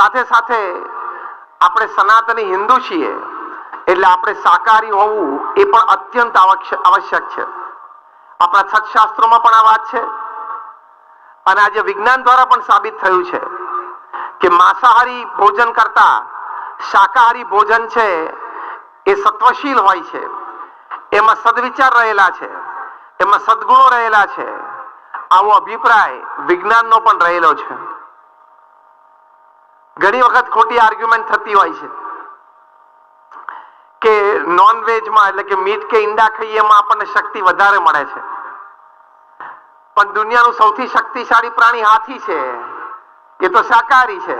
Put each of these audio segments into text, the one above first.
સાથે સાથે આપણે સનાતની હિન્દુ છીએ, એટલે આપણે સાકારી હોવું એ પણ અત્યંત આવશ્યક છે. આપણા સત્શાસ્ત્રોમાં પણ આ વાત છે. અને આજે વિજ્ઞાન દ્વારા પણ સાબિત થયું છે કે માંસાહારી ભોજન કરતા શાકાહારી ભોજન છે એ સત્વશીલ હોય છે. એમાં સદવિચાર રહેલા છે. એમાં સદગુણો રહેલા છે. આવો અભિપ્રાય વિજ્ઞાનનો પણ રહેલો છે. ઘણી વખત ખોટી આર્ગ્યુમેન્ટ થતી હોય છે કે નોન એટલે કે મીટ કે ઈંડા ખાઈએ માં આપણને શક્તિ વધારે મળે છે. પણ દુનિયાનું સૌથી શક્તિશાળી પ્રાણી હાથી છે. એ તો શાકાહારી છે.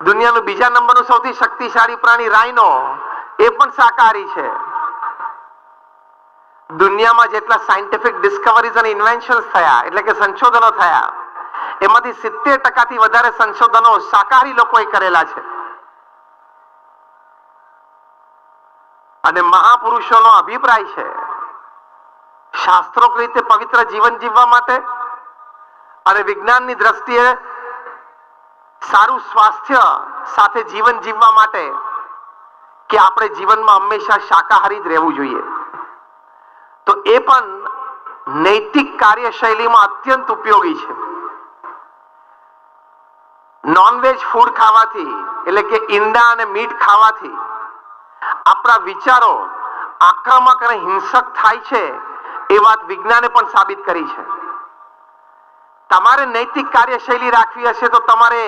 દુનિયાનું બીજા નંબરનું સૌથી શક્તિશાળી પ્રાણી રાઇનો એ પણ શાકાહારી છે. દુનિયામાં જેટલા સાયન્ટિફિક ડિસ્કવરીઝ અને ઇન્વેન્શન્સ થયા, એટલે કે સંશોધનો થયા એમાંથી સિત્તેર ટકાથી વધારે સંશોધનો શાકાહારી લોકોએ કરેલા છે. અને મહાપુરુષોનો અભિપ્રાય છે શાસ્ત્રોક રીતે પવિત્ર જીવન જીવવા માટે અને વિજ્ઞાનની દ્રષ્ટિએ સારું સ્વાસ્થ્ય સાથે જીવન જીવવા માટે કે આપણે જીવનમાં હંમેશા શાકાહારી જ રહેવું જોઈએ. તો એ પણ નૈતિક કાર્યશૈલીમાં અત્યંત ઉપયોગી છે. નોનવેજ ફૂડ ખાવાથી, એટલે કે ઈંડા અને મીટ ખાવાથી, આપણા વિચારો આક્રમક અને હિંસક થાય છે, એ વાત વિજ્ઞાને પણ સાબિત કરી છે. તમારે નૈતિક કાર્યશૈલી રાખવી હશે તો તમારે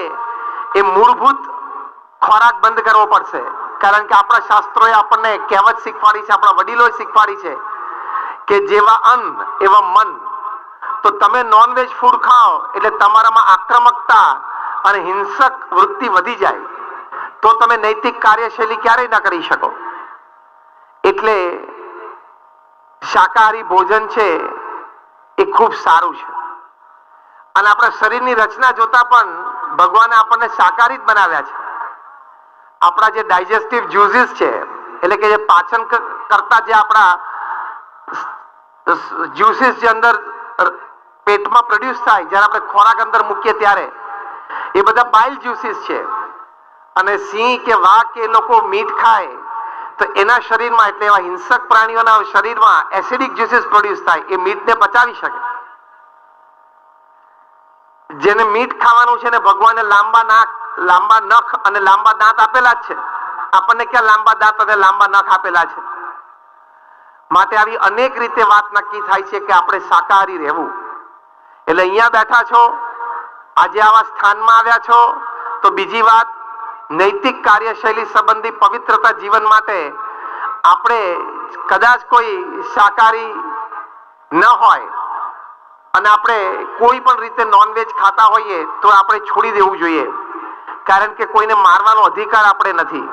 એ મૂળભૂત ખોરાક બંધ કરવો પડશે. કારણ કે આપણા શાસ્ત્રોએ આપણને કહેવત શીખવાડી છે, આપણા વડીલોએ શીખવાડી છે કે જેવા અન્ન, એવા મન. તો તમે નોનવેજ ફૂડ ખાઓ, એટલે તમારામાં આક્રમકતા અને હિંસક વૃત્તિ વધી જાય, તો તમે નૈતિક કાર્યશૈલી ક્યારેય ના કરી શકો. એટલે શાકાહારી ભોજન છે એ ખૂબ સારું છે. અને આપણા શરીરની રચના જોતા પણ ભગવાને આપણને શાકાહારી જ બનાવ્યા છે. આપણા જે ડાયજેસ્ટિવ જ્યુસીસ છે, એટલે કે જે પાચન કરતા જે આપણા જ્યુસીસ જે અંદર પેટમાં પ્રોડ્યુસ થાય, જ્યારે આપણે ખોરાક અંદર મૂકીએ ત્યારે એ બધા બાઇલ જ્યુસીસ છે. અને સિંહ કે વાઘ કે લોકો મીટ ખાય, તો એના શરીરમાં એટલે એવા હિંસક પ્રાણીઓના શરીરમાં એસિડિક જ્યુસીસ પ્રોડ્યુસ થાય, એ મીટને પચાવી શકે. જેને મીટ ખાવાનું છે ને ભગવાને લાંબા નાક, લાંબા નખ અને લાંબા દાંત આપેલા જ છે. આપણને ક્યાં લાંબા દાંત અને લાંબા નખ આપેલા છે? માટે આવી અનેક રીતે વાત નક્કી થાય છે કે આપણે શાકાહારી રહેવું. એટલે અહીંયા બેઠા છો આજે આવા સ્થાનમાં આવ્યા છો? તો બીજી વાત, નૈતિક કાર્યશૈલી સંબંધી પવિત્રતા જીવન માટે આપણે કદાચ કોઈ શાકાહારી ન હોય અને આપણે કોઈ પણ રીતે નોનવેજ ખાતા હોઈએ તો આપણે છોડી દેવું જોઈએ. કારણ કે કોઈને મારવાનો અધિકાર આપણે નથી.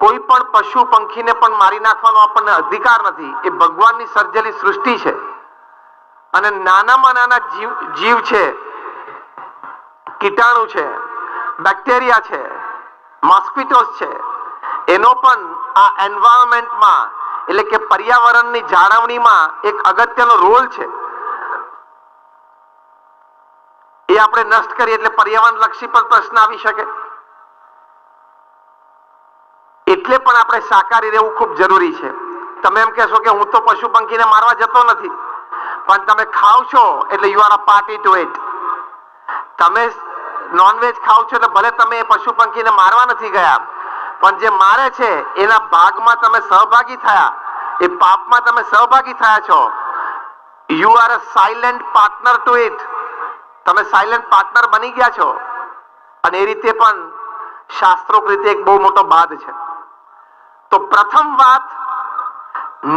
કોઈ પણ પશુ પંખીને પણ મારી નાખવાનો આપણને અધિકાર નથી. એ ભગવાનની સર્જેલી સૃષ્ટિ છે. અને નાનામાં નાના જીવ જીવ છે કીટાણુ છે, બેક્ટેરિયા છે મોસ્કિટોસ છે. એનો પણ આ એન્વાયરમેન્ટમાં એટલે કે પર્યાવરણની જાળવણીમાં એક અગત્યનો રોલ છે. એ આપણે નષ્ટ કરીએ એટલે પર્યાવરણ લક્ષી પર પ્રશ્ન આવી શકે. એટલે પણ આપણે સાકારી રહેવું ખૂબ જરૂરી છે. તમે એમ કહેશો કે હું તો પશુ પંખીને મારવા જતો નથી. પણ તમે ખાવ છો એટલે you are a party to it તમે નોનવેજ ખાવ છો એટલે ભલે તમે એ પશુ પંખીને મારવા નથી ગયા, પણ જે મારે છે, એના ભાગમાં તમે સહભાગી થયા. એ પાપમાં તમે સહભાગી થયા છો. You are a silent partner to it તમે સાયલેન્ટ પાર્ટનર બની ગયા છો. અને એ રીતે પણ શાસ્ત્રોક રીતે એક બહુ મોટો બાદ છે. તો પ્રથમ વાત,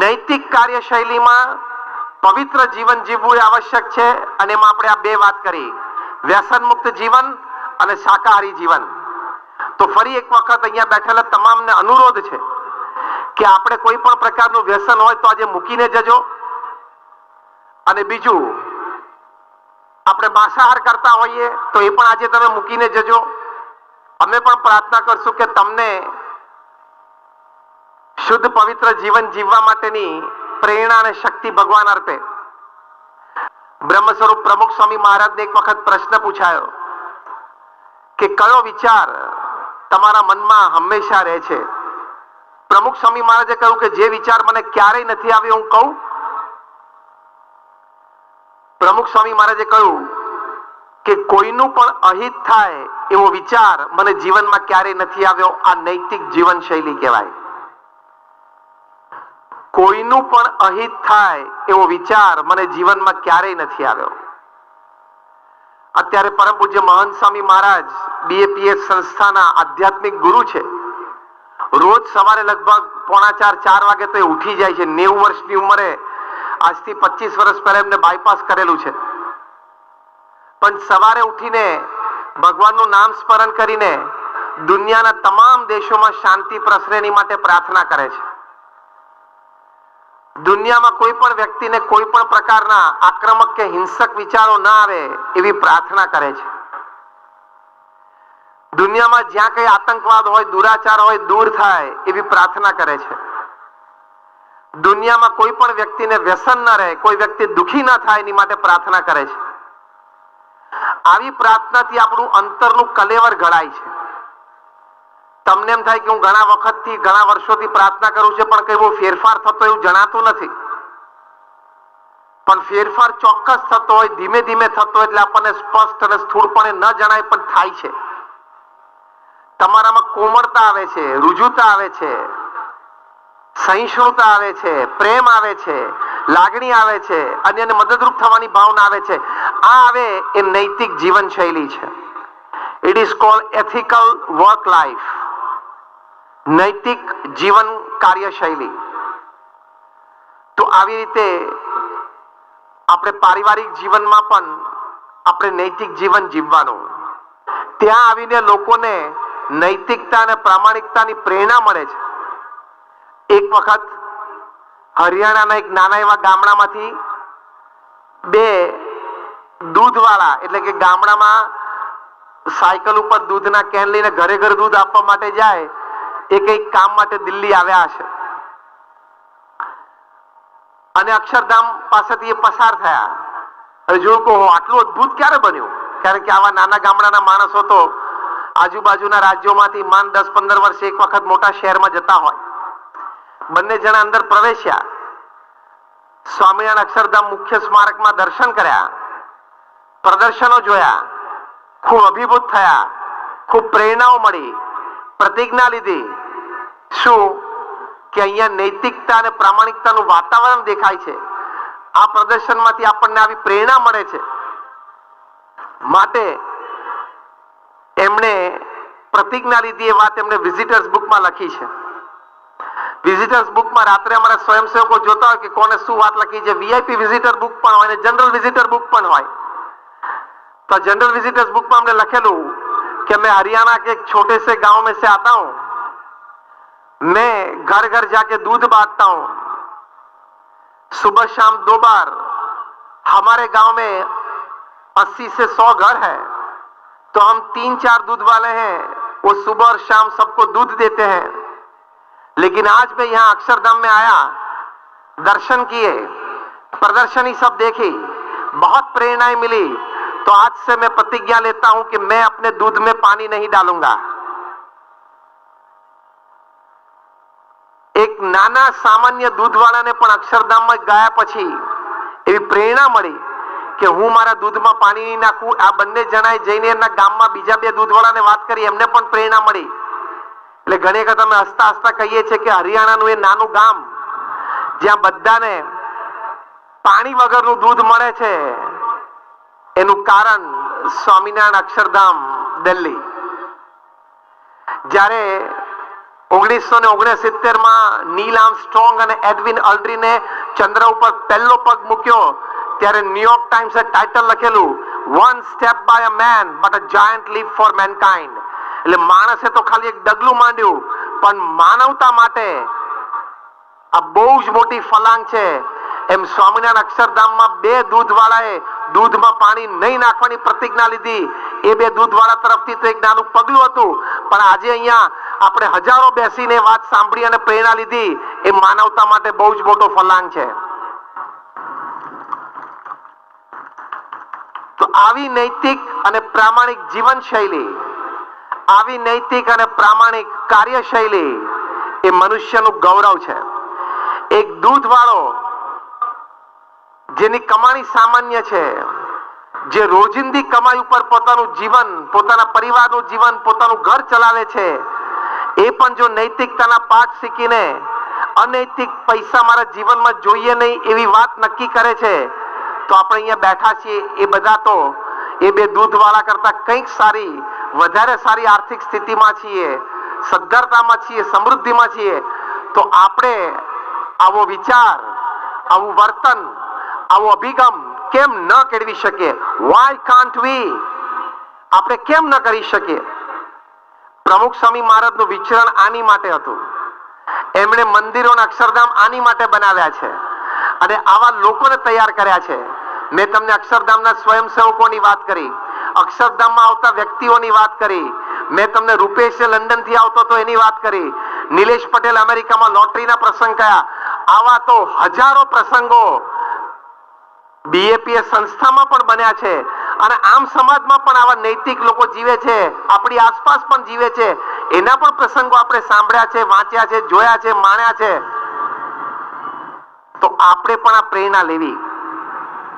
નૈતિક કાર્યશૈલીમાં પવિત્ર જીવન જીવવું આવશ્યક છે, અને એમાં આપણે આ બે વાત કરી. વ્યસન મુક્ત જીવન અને શાકાહારી જીવન. તો ફરી એક વખત અહીંયા બેઠેલા તમામને અનુરોધ છે કે આપણે કોઈ પણ પ્રકારનું વ્યસન હોય તો આજે મૂકીને જજો. અને બીજું, આપણે માંસાહાર કરતા હોઈએ તો એ પણ આજે તમે મૂકીને જજો. અમે પણ પ્રાર્થના કરશું કે તમને શુદ્ધ પવિત્ર જીવન જીવવા માટેની પ્રેરણા અને શક્તિ ભગવાન અર્પે. બ્રહ્મ સ્વરૂપ પ્રમુખ સ્વામી મહારાજને એક વખત પ્રશ્ન પૂછાયો. કે કયો વિચાર તમારા મનમાં હંમેશા રહે છે? પ્રમુખ સ્વામી મહારાજે કહ્યું કે જે વિચાર મને ક્યારેય નથી આવ્યો, હું કહું. પ્રમુખ સ્વામી મહારાજે કહ્યું કે કોઈનું પણ અહિત થાય એવો વિચાર મને જીવનમાં ક્યારેય નથી આવ્યો. આ નૈતિક જીવન શૈલી કહેવાય. કોઈનું પણ અહિત થાય એવો વિચાર મને જીવનમાં ક્યારેય નથી આવ્યો. અત્યારે પરમ પૂજ્ય મહંત સ્વામી મહારાજ બીએપીએસ સંસ્થાના આધ્યાત્મિક ગુરુ છે. રોજ સવારે લગભગ પોણા ચાર ચાર વાગે તો ઉઠી જાય છે. નેવું વર્ષની ઉંમરે આજથી પચીસ વર્ષ પહેલા એમને બાયપાસ કરેલું છે. પણ સવારે ઉઠીને ભગવાનનું નામ સ્મરણ કરીને દુનિયાના તમામ દેશોમાં શાંતિ પ્રસરે માટે પ્રાર્થના કરે છે. દુનિયામાં કોઈ પણ વ્યક્તિને કોઈ પણ પ્રકારના આક્રમક કે હિંસક વિચારો ના આવે એવી પ્રાર્થના કરે છે. દુનિયામાં જ્યાં કઈ આતંકવાદ હોય, દુરાચાર હોય, દૂર થાય એવી પ્રાર્થના કરે છે. દુનિયામાં કોઈ પણ વ્યક્તિને વ્યસન ન રહે, કોઈ વ્યક્તિ દુખી ન થાય એની માટે પ્રાર્થના કરે છે. આવી પ્રાર્થનાથી આપણું અંતરનું કલેવર ઘડાય છે. તમને એમ થાય કે હું ઘણા વખતથી, ઘણા વર્ષોથી પ્રાર્થના કરું છું, પણ કઈ બહુ ફેરફાર થતો એવું જણાતું નથી. પણ ફેરફાર ચોક્કસ થતો હોય, ધીમે ધીમે થતો એટલે આપણને સ્પષ્ટ અને સ્થૂળપણે ન જણાય પણ થાય છે. તમારામાં કોમળતા આવે છે, રુજુતા આવે છે, સહિષ્ણુતા આવે છે, પ્રેમ આવે છે, લાગણી આવે છે અન્યને મદદરૂપ થવાની ભાવના આવે છે. આ આવે એ નૈતિક જીવન શૈલી છે. It is called ethical work life નૈતિક જીવન કાર્યશૈલી. તો આવી રીતે આપણે પારિવારિક જીવનમાં પણ આપણે નૈતિક જીવન જીવવાનું. ત્યાં આવીને લોકોને નૈતિકતા અને પ્રામાણિકતાની પ્રેરણા મળે છે. એક વખત હરિયાણાના એક નાના એવા ગામડામાંથી બે દૂધવાળા, એટલે કે ગામડામાં સાયકલ ઉપર દૂધના કેન લઈને ઘરે ઘરે દૂધ આપવા માટે જાય એ કંઈક કામ માટે દિલ્હી આવ્યા હશે. અને અક્ષરધામ પાસેથી એ પસાર થયા. હવે જોયું કે આટલું અદભુત ક્યારે બન્યું? કારણ કે આવા નાના ગામડાના માણસો તો આજુબાજુના રાજ્યોમાંથી માન દસ પંદર વર્ષે એક વખત મોટા શહેરમાં જતા હોય. બંને જણા અંદર પ્રવેશ્યા. સ્વામિનારાયણ અક્ષરધામ મુખ્ય સ્મારકમાં દર્શન કર્યા. પ્રદર્શનો જોયા. ખૂબ અભિભૂત થયા. ખૂબ પ્રેરણાઓ મળી. પ્રતિજ્ઞા લીધી. શું? કે અહીંયા નૈતિકતા અને પ્રામાણિકતાનું વાતાવરણ દેખાય છે. આ પ્રદર્શનમાંથી આપણને આવી પ્રેરણા મળે છે. માટે એમણે પ્રતિજ્ઞા લીધી એ વાત એમણે વિઝિટર્સ બુકમાં લખી છે. વિઝિટર્સ બુકમાં રાત્રે અમારા સ્વયંસેવકો જોતા હોય કે કોને શું વાત લખી છે. વીઆઈપી વિઝિટર બુક પણ હોય અને જનરલ વિઝિટર બુક પણ હોય. તો જનરલ વિઝિટર્સ બુકમાં અમને લખેલું कि मैं हरियाणा के एक छोटे से गाँव में से आता हूँ। मैं घर घर जाके दूध बांटता हूँ। सुबह शाम दो बार। हमारे गाँव में अस्सी से सौ घर है। तो हम तीन चार दूध वाले हैं। वो सुबह और शाम सबको दूध देते हैं। लेकिन आज मैं यहाँ अक्षरधाम में आया। दर्शन किए। प्रदर्शनी सब देखी। बहुत प्रेरणाएँ मिली। तो आज से मैं प्रतिज्ञा लेता हूं कि मैं अपने दूध में पानी नहीं डालूंगा એક નાના સામાન્ય દૂધવાળાને પણ અક્ષરધામમાં ગયા પછી એવી પ્રેરણા મળી કે હું મારા દૂધમાં પાણી નહીં નાખું આ બંને જણાએ જઈને એમના ગામમાં બીજા બે દૂધવાળાને વાત કરી એમને પણ પ્રેરણા મળી એટલે ઘણી વખત અમે હસતા હસતા કહીએ છીએ કે હરિયાણાનું એ નાનું ગામ જ્યાં બધાને પાણી વગરનું દૂધ મળે છે એનું કારણ સ્વામિનારાયણ અક્ષરધામ, દિલ્હી. જ્યારે ઓગણીસો ને ઓગણસિત્તેરમાં નીલ આર્મસ્ટ્રોંગ અને એડવિન અલ્ડ્રીને ચંદ્ર ઉપર પહેલો પગ મૂક્યો, ત્યારે ન્યુયોર્ક ટાઈમ્સે ટાઇટલ લખેલું one step by a man but a giant leap for mankind એટલે માણસે તો ખાલી એક ડગલું માંડ્યું, પણ માનવતા માટે આ બહુ જ મોટી ફલાંગ છે. એમ સ્વામિનારાયણ અક્ષરધામમાં બે દૂધવાળાએ દૂધમાં પાણી નહીં નાખવાની પ્રતિજ્ઞા લીધી. એ બે દૂધવાળા તરફથી તો એક નાનું પગલું હતું. પણ આજે અહીંયા આપણે હજારો બેસીને વાત સાંભળી અને પ્રેરણા લીધી. એ માનવતા માટે બહુ જ મોટો ફલાંગ છે. તો આવી નૈતિક અને પ્રામાણિક જીવન શૈલી આવી નૈતિક અને પ્રામાણિક કાર્યશૈલી એ મનુષ્યનું ગૌરવ છે. એક દૂધવાળો જેની કમાણી સામાન્ય છે. જે રોજિંદી કમાઈ ઉપર પોતાનું જીવન, પોતાના પરિવારનું જીવન, પોતાનું ઘર ચલાવે છે, એ પણ જો નૈતિકતાના પાઠ શીખીને અનૈતિક પૈસા મારા જીવનમાં જોઈએ નહીં એવી વાત નક્કી કરે છે, તો આપણે અહીંયા બેઠા છીએ એ બધા તો. એ બે દૂધવાળા કરતા કંઈક સારી, વધારે સારી આર્થિક સ્થિતિમાં છીએ, સદ્ધરતામાં છીએ, સમૃદ્ધિમાં છીએ. તો આપણે આવો વિચાર, આવું વર્તન આવો અભિગમ કેમ ન કેળવી શકીએ? વાય કાન્ટ વી આપણે કેમ ન કરી શકીએ? પ્રમુખ સ્વામી મહારાજનું વિચરણ આની માટે હતું. એમણે મંદિરોના અક્ષરધામ આની માટે બનાવ્યા છે. અને આવા લોકોને તૈયાર કર્યા છે. મેં તમને અક્ષરધામના સ્વયંસેવકોની વાત કરી. અક્ષરધામમાં આવતા વ્યક્તિઓની વાત કરી. મેં તમને રૂપેશ લંડનથી આવતો તો એની વાત કરી. નિલેશ પટેલ અમેરિકામાં લોટરીના પ્રસંગ કયા? આવા તો હજારો પ્રસંગો બીએપીએસ સંસ્થામાં પણ બન્યા છે અને આમ સમાજમાં પણ આવા નૈતિક લોકો જીવે છે, આપણી આસપાસ પણ જીવે છે. એના પણ પ્રસંગો આપણે સાંભળ્યા છે, વાંચ્યા છે, જોયા છે, માણ્યા છે. તો આપણે પણ આ પ્રેરણા લેવી.